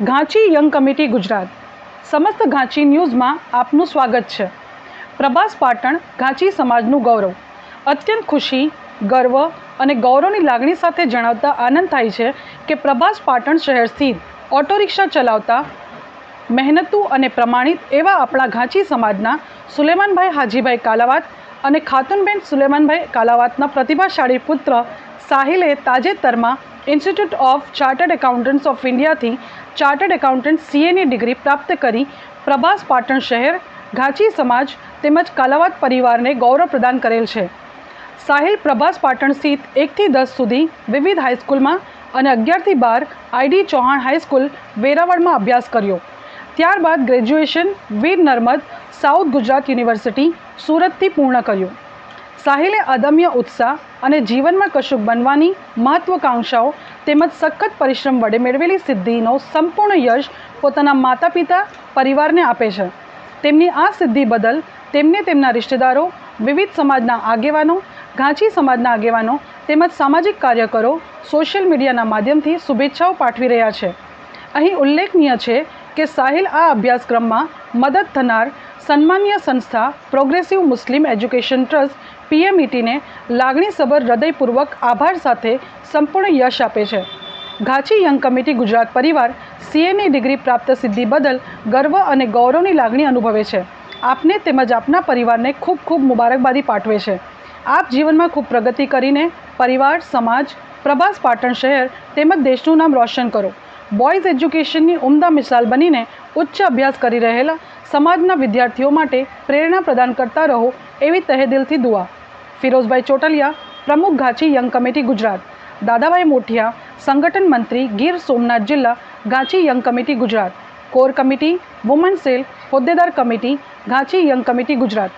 ઘાંચી young committee Gujarat. સમસ્ત ઘાંચી ન્યૂઝમાં આપનું સ્વાગત છે. પ્રભાસ પાટણ, ઘાંચી સમાજનું ગૌરવ. અત્યંત ખુશી, ગર્વ અને ગૌરવની લાગણી સાથે જણાવતા આનંદ થાય છે કે પ્રભાસ પાટણ શહેર સ્થિત ઓટો રિક્ષા ચલાવતા, મહેનતુ અને પ્રમાણિત એવા આપણા ઘાંચી સમાજના સુલેમાનભાઈ હાજીભાઈ કાલાવાત અને ખાતુનબેન સુલેમાનભાઈ કાલાવાતના પ્રતિભાશાળી પુત્ર સાહિલે તાજેતરમાં institute of chartered accountants of ઇન્ડિયાથી chartered accountant સીએની ડિગ્રી પ્રાપ્ત કરી પ્રભાસ પાટણ શહેર, ઘાંચી સમાજ તેમજ કાલાવાત પરિવારને ગૌરવ પ્રદાન કરેલ છે. સાહિલ પ્રભાસ પાટણ સ્થિત એકથી દસ સુધી વિવિધ હાઈસ્કૂલમાં અને અગિયારથી બાર આઈડી ચૌહાણ હાઈસ્કૂલ વેરાવળમાં અભ્યાસ કર્યો. ત્યારબાદ graduation Veer Narmad south Gujarat university સુરતથી પૂર્ણ કર્યું. સાહિલે અદમ્ય ઉત્સાહ અને જીવનમાં કશુંક બનવાની મહત્વકાંક્ષાઓ તેમજ સખત પરિશ્રમ વડે મેળવેલી સિદ્ધિનો સંપૂર્ણ યશ પોતાના માતા પિતા પરિવારને આપે છે. તેમની આ સિદ્ધિ બદલ તેમને તેમના રિશ્તેદારો, વિવિધ સમાજના આગેવાનો, ઘાંચી સમાજના આગેવાનો તેમજ સામાજિક કાર્યકરો સોશિયલ મીડિયાના માધ્યમથી શુભેચ્છાઓ પાઠવી રહ્યા છે. અહીં ઉલ્લેખનીય છે કે સાહિલ આ અભ્યાસક્રમમાં મદદ થનાર સન્માનીય સંસ્થા પ્રોગ્રેસિવ મુસ્લિમ એજ્યુકેશન ટ્રસ્ટ પીએમઈટીને લાગણીસભર હૃદયપૂર્વક આભાર સાથે સંપૂર્ણ યશ આપે છે. ઘાછી યંગ કમિટી ગુજરાત પરિવાર સીએની ડિગ્રી પ્રાપ્ત સિદ્ધિ બદલ ગર્વ અને ગૌરવની લાગણી અનુભવે છે. આપને તેમજ આપના પરિવારને ખૂબ ખૂબ મુબારકબાદી પાઠવે છે. આપ જીવનમાં ખૂબ પ્રગતિ કરીને પરિવાર, સમાજ, પ્રભાસ પાટણ શહેર તેમજ દેશનું નામ રોશન કરો. બોયઝ એજ્યુકેશનની ઉમદા મિસાલ બનીને ઉચ્ચ અભ્યાસ કરી રહેલા સમાજના વિદ્યાર્થીઓ માટે પ્રેરણા પ્રદાન કરતા રહો એવી તહેદિલથી દુઆ. ફિરોઝભાઈ ચોટલિયા, પ્રમુખ ઘાંચી યંગ કમિટી ગુજરાત. દાદાભાઈ મોઠિયા સંગઠન મંત્રી ગીર સોમનાથ જિલ્લા Ghanchi young committee Gujarat. Core committee woman cell હોદ્દેદાર committee Ghanchi young committee Gujarat.